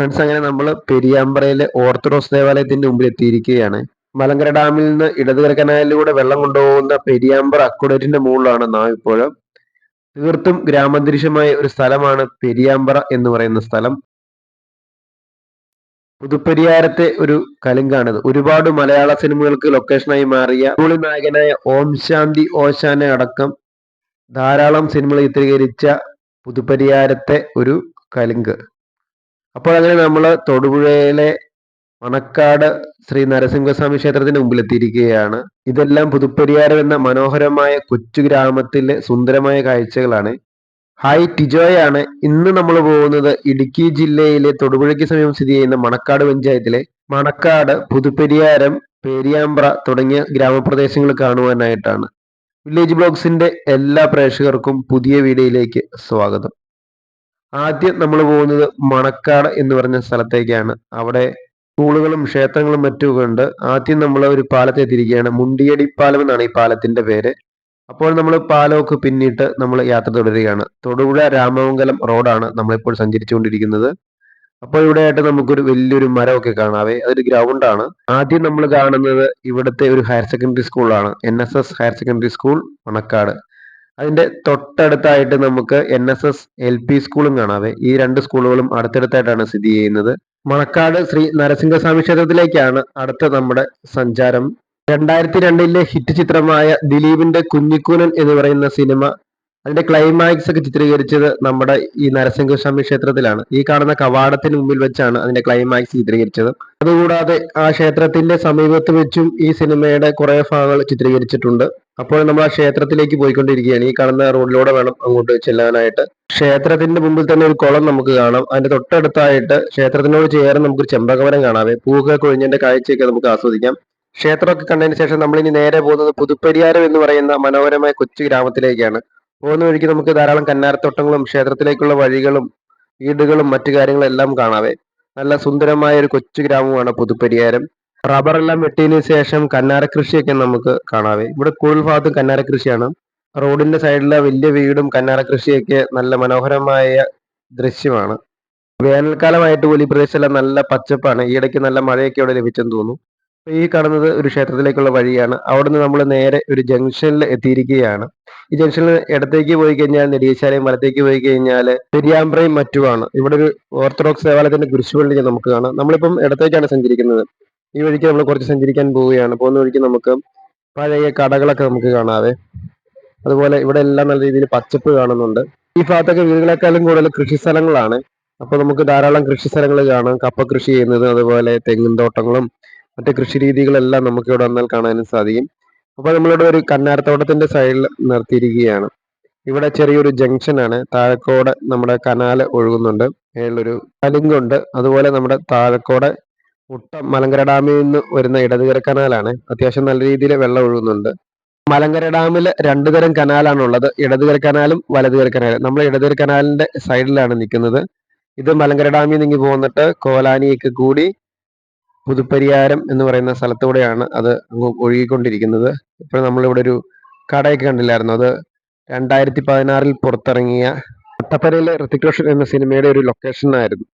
Friends അങ്ങനെ നമ്മൾ പെരിയാമ്പ്രയിലെ orthodox ദേവാലയത്തിന്റെ മുമ്പിൽ എത്തിയിരിക്കുകയാണ്. മലങ്കര ഡാമിൽ നിന്ന് ഇടതുകര കനാലിലൂടെ വെള്ളം കൊണ്ടുപോകുന്ന പെരിയാമ്പ്ര അക്കുഡേറ്റിന്റെ മുകളിലാണ് നാം ഇപ്പോൾ തീർത്തും ഗ്രാമാന്തരീക്ഷമായ ഒരു സ്ഥലമാണ് പെരിയാമ്പ്ര എന്ന് പറയുന്ന സ്ഥലം. പുതുപ്പരിയാരത്തെ ഒരു കലിങ്കാണിത്. ഒരുപാട് മലയാള സിനിമകൾക്ക് ലൊക്കേഷനായി മാറിയ ഗൂളി നായകനായ ഓം ശാന്തി ഓശാനെ അടക്കം ധാരാളം സിനിമകൾ ചിത്രീകരിച്ച പുതുപ്പരിയാരത്തെ ഒരു കലിങ്ക്. അപ്പോൾ അങ്ങനെ നമ്മൾ തൊടുപുഴയിലെ മണക്കാട് ശ്രീ നരസിംഹസ്വാമി ക്ഷേത്രത്തിന് മുമ്പിൽ എത്തിയിരിക്കുകയാണ് ഇതെല്ലാം പുതുപ്പരിയാരം എന്ന മനോഹരമായ കൊച്ചു ഗ്രാമത്തിലെ സുന്ദരമായ കാഴ്ചകളാണ്. ഹായ് ടിജോയാണ്. ഇന്ന് നമ്മൾ പോകുന്നത് ഇടുക്കി ജില്ലയിലെ തൊടുപുഴയ്ക്ക് സമീപം സ്ഥിതി ചെയ്യുന്ന മണക്കാട് പഞ്ചായത്തിലെ മണക്കാട് പുതുപ്പെരിയാരം പേരിയാമ്പ്ര തുടങ്ങിയ ഗ്രാമപ്രദേശങ്ങൾ കാണുവാനായിട്ടാണ്. വില്ലേജ് ബ്ലോഗ്സിന്റെ എല്ലാ പ്രേക്ഷകർക്കും പുതിയ വീഡിയോയിലേക്ക് സ്വാഗതം. ആദ്യം നമ്മൾ പോകുന്നത് മണക്കാട് എന്ന് പറഞ്ഞ സ്ഥലത്തേക്കാണ്. അവിടെ സ്കൂളുകളും ക്ഷേത്രങ്ങളും മറ്റും ഉണ്ട്. ആദ്യം നമ്മൾ ഒരു പാലത്തെ തിരിക്കുകയാണ് മുണ്ടിയടി പാലം എന്നാണ് ഈ പാലത്തിന്റെ പേര്. അപ്പോൾ നമ്മൾ പാലമൊക്കെ പിന്നിട്ട് നമ്മൾ യാത്ര തുടരുകയാണ്. തൊടുപുഴ രാമമംഗലം റോഡാണ് നമ്മളിപ്പോൾ സഞ്ചരിച്ചുകൊണ്ടിരിക്കുന്നത്. അപ്പോൾ ഇവിടെ ആയിട്ട് നമുക്കൊരു വലിയൊരു മരമൊക്കെ കാണാവേ. അതൊരു ഗ്രൗണ്ടാണ് ആദ്യം നമ്മൾ കാണുന്നത് ഇവിടുത്തെ ഒരു ഹയർ സെക്കൻഡറി സ്കൂളാണ് N S S higher secondary school Manakkad. അതിന്റെ തൊട്ടടുത്തായിട്ട് നമുക്ക് N S S L P സ്കൂളും കാണാവേ ഈ രണ്ട് സ്കൂളുകളും അടുത്തടുത്തായിട്ടാണ് സ്ഥിതി ചെയ്യുന്നത്. മണക്കാട് ശ്രീ നരസിംഹസ്വാമി ക്ഷേത്രത്തിലേക്കാണ് അടുത്ത നമ്മുടെ സഞ്ചാരം. രണ്ടായിരത്തി രണ്ടിലെ ഹിറ്റ് ചിത്രമായ ദിലീപിന്റെ കുഞ്ഞിക്കൂനൻ എന്ന് പറയുന്ന സിനിമ അതിന്റെ ക്ലൈമാക്സ് ഒക്കെ ചിത്രീകരിച്ചത് നമ്മുടെ ഈ നരസിംഹസ്വാമി ക്ഷേത്രത്തിലാണ്. ഈ കാണുന്ന കവാടത്തിന് മുമ്പിൽ വെച്ചാണ് അതിന്റെ ക്ലൈമാക്സ് ചിത്രീകരിച്ചത്. അതുകൂടാതെ ആ ക്ഷേത്രത്തിന്റെ സമീപത്ത് വെച്ചും ഈ സിനിമയുടെ കുറെ ഭാഗങ്ങൾ ചിത്രീകരിച്ചിട്ടുണ്ട്. അപ്പോൾ നമ്മൾ ആ ക്ഷേത്രത്തിലേക്ക് പോയിക്കൊണ്ടിരിക്കുകയാണ്. ഈ കാണുന്ന റോഡിലൂടെ വേണം അങ്ങോട്ട് ചെല്ലാനായിട്ട്. ക്ഷേത്രത്തിന്റെ മുമ്പിൽ തന്നെ ഒരു കുളം നമുക്ക് കാണാം. അതിന്റെ തൊട്ടടുത്തായിട്ട് ക്ഷേത്രത്തിനോട് ചേർന്ന് നമുക്ക് ചെമ്പകവരം കാണാവേ പൂക കൊഴിഞ്ഞതിന്റെ കാഴ്ചയൊക്കെ നമുക്ക് ആസ്വദിക്കാം. ക്ഷേത്രമൊക്കെ കണ്ടതിന് ശേഷം നമ്മൾ ഇനി നേരെ പോകുന്നത് പുതുപ്പരിയാരം എന്ന് പറയുന്ന മനോഹരമായ കൊച്ചു ഗ്രാമത്തിലേക്കാണ്. പോകുന്ന വഴിക്ക് നമുക്ക് ധാരാളം കന്നാരത്തോട്ടങ്ങളും ക്ഷേത്രത്തിലേക്കുള്ള വഴികളും വീടുകളും മറ്റു കാര്യങ്ങളും എല്ലാം കാണാവേ. നല്ല സുന്ദരമായ ഒരു കൊച്ചു ഗ്രാമമാണ് പുതുപ്പരിയാരം. റബ്ബറെല്ലാം വെട്ടിയതിനു ശേഷം കന്നാര കൃഷിയൊക്കെ നമുക്ക് കാണാവേ. ഇവിടെ കൂടുതൽ ഭാഗത്തും കന്നാര കൃഷിയാണ് റോഡിന്റെ സൈഡിലെ വലിയ വീടും കന്നാര കൃഷിയൊക്കെ നല്ല മനോഹരമായ ദൃശ്യമാണ്. വേനൽക്കാലമായിട്ട് പോലും ഈ പ്രദേശമെല്ലാം നല്ല പച്ചപ്പാണ്. ഈയിടയ്ക്ക് നല്ല മഴയൊക്കെ ഇവിടെ ലഭിച്ചെന്ന് തോന്നുന്നു. ഈ കാണുന്നത് ഒരു ക്ഷേത്രത്തിലേക്കുള്ള വഴിയാണ്. അവിടുന്ന് നമ്മൾ നേരെ ഒരു ജംഗ്ഷനിൽ എത്തിയിരിക്കുകയാണ്. ഈ ജംഗ്ഷനിൽ ഇടത്തേക്ക് പോയി കഴിഞ്ഞാൽ നെടിയശാലയും വലത്തേക്ക് പോയി കഴിഞ്ഞാൽ പെരിയാമ്പ്രയും മറ്റുമാണ്. ഇവിടെ ഒരു ഓർത്തഡോക്സ് ദേവാലയത്തിന്റെ കുരിശുപള്ളി നമുക്ക് കാണാം. നമ്മളിപ്പം ഇടത്തേക്കാണ് സഞ്ചരിക്കുന്നത്. ഈ വഴിക്ക് നമ്മൾ കുറച്ച് സഞ്ചരിക്കാൻ പോവുകയാണ്. പോകുന്ന വഴിക്ക് നമുക്ക് പഴയ കടകളൊക്കെ നമുക്ക് കാണാവേ. അതുപോലെ ഇവിടെ എല്ലാം നല്ല രീതിയിൽ പച്ചപ്പ് കാണുന്നുണ്ട്. ഈ ഭാഗത്തൊക്കെ വീടുകളെക്കാളും കൂടുതൽ കൃഷി സ്ഥലങ്ങളാണ് അപ്പോൾ നമുക്ക് ധാരാളം കൃഷി സ്ഥലങ്ങൾ കാണാം. കപ്പ കൃഷി ചെയ്യുന്നത് അതുപോലെ തെങ്ങിൻ തോട്ടങ്ങളും മറ്റു കൃഷി രീതികളെല്ലാം നമുക്ക് ഇവിടെ വന്നാൽ കാണാനും സാധിക്കും. അപ്പോൾ നമ്മളിവിടെ ഒരു കന്നാരത്തോട്ടത്തിന്റെ സൈഡിൽ നിർത്തിയിരിക്കുകയാണ്. ഇവിടെ ചെറിയൊരു ജംഗ്ഷൻ ആണ്. താഴക്കോടെ നമ്മുടെ കനാല് ഒഴുകുന്നുണ്ട്. മേളിലൊരു കലിങ്കുണ്ട് അതുപോലെ നമ്മുടെ താഴക്കോട് മുട്ട മലങ്കര ഡാമിൽ നിന്ന് വരുന്ന ഇടതുകര കനാലാണ് അത്യാവശ്യം നല്ല രീതിയിൽ വെള്ളം ഒഴുകുന്നുണ്ട്. മലങ്കര ഡാമിൽ രണ്ടു തരം കനാലാണ് ഉള്ളത്. ഇടതുകര കനാലും വലതുകര കനാലും നമ്മൾ ഇടതുകര കനാലിന്റെ സൈഡിലാണ് നിൽക്കുന്നത്. ഇത് മലങ്കര ഡാമിൽ നിന്ന് പോന്നിട്ട് കോലാനിയൊക്കെ കൂടി പുതുപ്പരിയാരം എന്ന് പറയുന്ന സ്ഥലത്തൂടെയാണ് അത് അങ്ങ് ഒഴുകിക്കൊണ്ടിരിക്കുന്നത്. ഇപ്പോൾ നമ്മളിവിടെ ഒരു കടയൊക്കെ കണ്ടില്ലായിരുന്നു? അത് രണ്ടായിരത്തി പതിനാറിൽ പുറത്തിറങ്ങിയ അട്ടപ്പരയിലെ ഋത്തിക് റോഷൻ എന്ന സിനിമയുടെ ഒരു ലൊക്കേഷൻ ആയിരുന്നു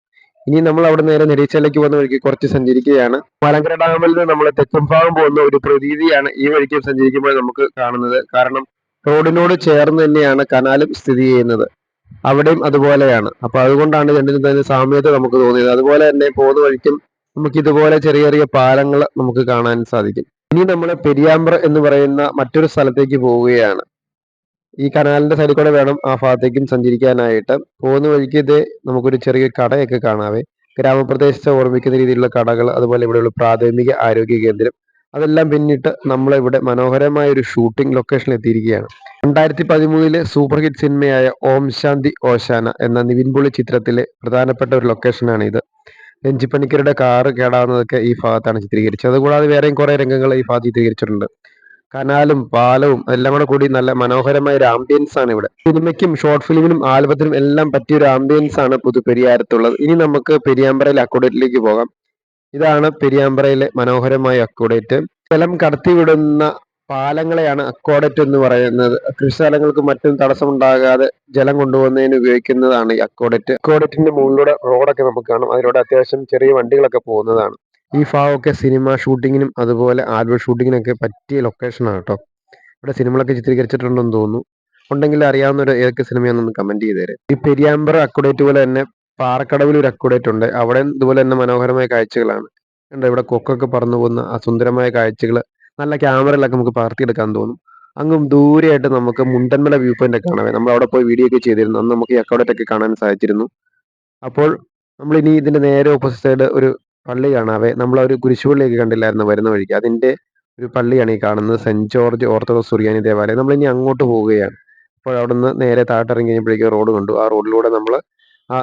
ഇനി നമ്മൾ അവിടെ നേരെ നിരീക്ഷയിലേക്ക് പോകുന്ന വഴിക്ക് കുറച്ച് സഞ്ചരിക്കുകയാണ്. മലങ്കര ഡാമിൽ നിന്ന് നമ്മൾ തെക്കുംഭാഗം പോകുന്ന ഒരു പ്രതീതിയാണ് ഈ വഴിക്ക് സഞ്ചരിക്കുമ്പോൾ നമുക്ക് കാണുന്നത്. കാരണം റോഡിനോട് ചേർന്ന് തന്നെയാണ് കനാലും സ്ഥിതി ചെയ്യുന്നത്. അവിടെയും അതുപോലെയാണ്. അപ്പൊ അതുകൊണ്ടാണ് രണ്ടിനും തന്നെ സാമ്യത നമുക്ക് തോന്നിയത്. അതുപോലെ തന്നെ പോകുന്ന വഴിക്കും നമുക്ക് ഇതുപോലെ ചെറിയ ചെറിയ പാലങ്ങൾ നമുക്ക് കാണാൻ സാധിക്കും. ഇനി നമ്മൾ പെരിയാമ്പ്ര എന്ന് പറയുന്ന മറ്റൊരു സ്ഥലത്തേക്ക് പോവുകയാണ്. ഈ കനാലിന്റെ സൈഡിൽ കൂടെ വേണം ആ ഭാഗത്തേക്കും സഞ്ചരിക്കാനായിട്ട്. പോകുന്ന വഴിക്ക് ഇത് നമുക്കൊരു ചെറിയ കടയൊക്കെ കാണാവേ. ഗ്രാമപ്രദേശത്തെ ഓർമ്മിക്കുന്ന രീതിയിലുള്ള കടകൾ അതുപോലെ ഇവിടെയുള്ള പ്രാഥമിക ആരോഗ്യ കേന്ദ്രം അതെല്ലാം പിന്നിട്ട് നമ്മളിവിടെ മനോഹരമായ ഒരു ഷൂട്ടിംഗ് ലൊക്കേഷനിൽ എത്തിയിരിക്കുകയാണ്. രണ്ടായിരത്തി പതിമൂന്നിലെ സൂപ്പർ ഹിറ്റ് സിനിമയായ ഓം ശാന്തി ഓശാന എന്ന നിവിൻ പോളി ചിത്രത്തിലെ പ്രധാനപ്പെട്ട ഒരു ലൊക്കേഷനാണ് ഇത് രഞ്ജിപ്പണിക്കരുടെ കാറ് കേടാവുന്നതൊക്കെ ഈ ഭാഗത്താണ് ചിത്രീകരിച്ചത്. അതുകൂടാതെ വേറെയും കുറെ രംഗങ്ങൾ ഈ ഭാഗത്ത് ചിത്രീകരിച്ചിട്ടുണ്ട്. കനാലും പാലവും എല്ലാം കൂടെ കൂടി നല്ല മനോഹരമായ ഒരു ആംബിയൻസ് ആണ് ഇവിടെ. സിനിമയ്ക്കും ഷോർട്ട് ഫിലിമിനും ആൽബത്തിനും എല്ലാം പറ്റിയ ഒരു ആംബിയൻസ് ആണ് പുതു പെരിയാരത്തുള്ളത് ഇനി നമുക്ക് പെരിയാമ്പറയിലെ അക്കോഡേറ്റിലേക്ക് പോകാം. ഇതാണ് പെരിയാമ്പറയിലെ മനോഹരമായ അക്കോഡേറ്റ്. സ്ഥലം കടത്തിവിടുന്ന പാലങ്ങളെയാണ് അക്വാഡറ്റ് എന്ന് പറയുന്നത്. കൃഷിസ്ഥലങ്ങൾക്ക് മറ്റും തടസ്സമുണ്ടാകാതെ ജലം കൊണ്ടുപോകുന്നതിന് ഉപയോഗിക്കുന്നതാണ് ഈ അക്വാഡറ്റ് അക്വാഡറ്റിന്റെ മുകളിലൂടെ റോഡൊക്കെ നമുക്ക് കാണാം. അതിലൂടെ അത്യാവശ്യം ചെറിയ വണ്ടികളൊക്കെ പോകുന്നതാണ്. ഈ ഭാഗമൊക്കെ സിനിമ ഷൂട്ടിങ്ങിനും അതുപോലെ ആൽബം ഷൂട്ടിങ്ങിനൊക്കെ പറ്റിയ ലൊക്കേഷനാണ് കേട്ടോ. ഇവിടെ സിനിമകളൊക്കെ ചിത്രീകരിച്ചിട്ടുണ്ടെന്ന് തോന്നുന്നു. ഉണ്ടെങ്കിൽ അറിയാവുന്നവർ ഏതൊക്കെ സിനിമയാണെന്ന് കമന്റ് ചെയ്ത് തരാം ഈ പെരിയാമ്പറ അക്വഡേറ്റ് പോലെ തന്നെ പാറക്കടവിൽ ഒരു അക്വഡേറ്റ് ഉണ്ട്. അവിടെ ഇതുപോലെ തന്നെ മനോഹരമായ കാഴ്ചകളാണ്. ഇവിടെ കൊക്കൊക്കെ പറന്നു പോകുന്ന ആ സുന്ദരമായ കാഴ്ചകൾ നല്ല ക്യാമറയിലൊക്കെ നമുക്ക് പകർത്തി എടുക്കാൻ തോന്നും. അങ്ങും ദൂരെയായിട്ട് നമുക്ക് മുണ്ടന്മല വ്യൂ പോയിന്റ് ഒക്കെ കാണാം നമ്മൾ അവിടെ പോയി വീഡിയോ ഒക്കെ ചെയ്തിരുന്നു. അന്ന് നമുക്ക് ഒക്കെ കാണാൻ സാധിച്ചിരുന്നു. അപ്പോൾ നമ്മൾ ഇനി ഇതിന്റെ നേരെ ഓപ്പോസിറ്റ് സൈഡ് ഒരു പള്ളി കാണാവേ നമ്മൾ ഒരു കുരിശുപള്ളിയൊക്കെ കണ്ടില്ലായിരുന്നു വരുന്ന വഴിക്ക്. അതിന്റെ ഒരു പള്ളിയാണ് ഈ കാണുന്നത്. സെന്റ് ജോർജ് ഓർത്തഡോക്സ് സുറിയാനി ദേവാലയം. നമ്മൾ ഇനി അങ്ങോട്ട് പോവുകയാണ്. അപ്പോൾ നിന്ന് നേരെ താട്ടിറങ്ങി കഴിഞ്ഞപ്പോഴേക്കും റോഡ് കണ്ടു. ആ റോഡിലൂടെ നമ്മൾ ആ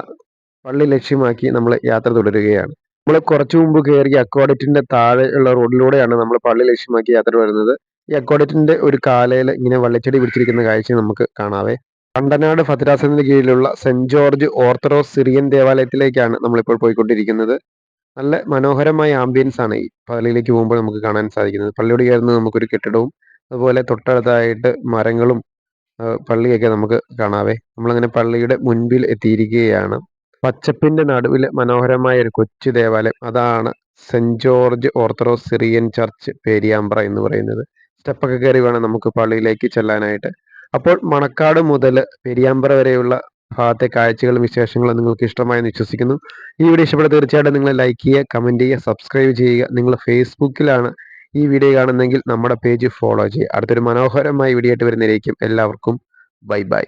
പള്ളി ലക്ഷ്യമാക്കി നമ്മൾ യാത്ര തുടരുകയാണ്. നമ്മൾ കുറച്ചു മുമ്പ് കയറിയ അക്വാഡറ്റിന്റെ താഴെ ഉള്ള റോഡിലൂടെയാണ് നമ്മൾ പള്ളി ലക്ഷ്യമാക്കി യാത്ര വരുന്നത്. ഈ അക്വാഡറ്റിന്റെ ഒരു കാലയിൽ ഇങ്ങനെ വള്ളിച്ചെടി പിടിച്ചിരിക്കുന്ന കാഴ്ച നമുക്ക് കാണാവേ. കണ്ടനാട് ഭദ്രാസനത്തിന് കീഴിലുള്ള സെന്റ് ജോർജ് ഓർത്തഡോക്സ് സിറിയൻ ദേവാലയത്തിലേക്കാണ് നമ്മളിപ്പോൾ പോയിക്കൊണ്ടിരിക്കുന്നത്. നല്ല മനോഹരമായ ആംബിയൻസ് ആണ് ഈ പള്ളിയിലേക്ക് പോകുമ്പോൾ നമുക്ക് കാണാൻ സാധിക്കുന്നത്. പള്ളിയോട് കയറുന്ന നമുക്കൊരു കെട്ടിടവും അതുപോലെ തൊട്ടടുത്തായിട്ട് മരങ്ങളും പള്ളിയൊക്കെ നമുക്ക് കാണാവേ. നമ്മളങ്ങനെ പള്ളിയുടെ മുൻപിൽ എത്തിയിരിക്കുകയാണ്. പച്ചപ്പിന്റെ നടുവിൽ മനോഹരമായ ഒരു കൊച്ചു ദേവാലയം. അതാണ് saint George orthodox Syrian church Periyampra എന്ന് പറയുന്നത്. സ്റ്റെപ്പൊക്കെ കയറി വേണം നമുക്ക് പള്ളിയിലേക്ക് ചെല്ലാനായിട്ട്. അപ്പോൾ മണക്കാട് മുതൽ പെരിയാമ്പ്ര വരെയുള്ള ഭാഗത്തെ കാഴ്ചകളും വിശേഷങ്ങളും നിങ്ങൾക്ക് ഇഷ്ടമായെന്ന് വിശ്വസിക്കുന്നു. ഈ വീഡിയോ ഇഷ്ടപ്പെട്ട തീർച്ചയായിട്ടും നിങ്ങൾ ലൈക്ക് ചെയ്യുക കമന്റ് ചെയ്യുക സബ്സ്ക്രൈബ് ചെയ്യുക. നിങ്ങൾ ഫേസ്ബുക്കിലാണ് ഈ വീഡിയോ കാണുന്നെങ്കിൽ നമ്മുടെ പേജ് ഫോളോ ചെയ്യുക. അടുത്തൊരു മനോഹരമായ വീഡിയോ ആയിട്ട് വരുന്നതിലേക്കും എല്ലാവർക്കും ബൈ ബൈ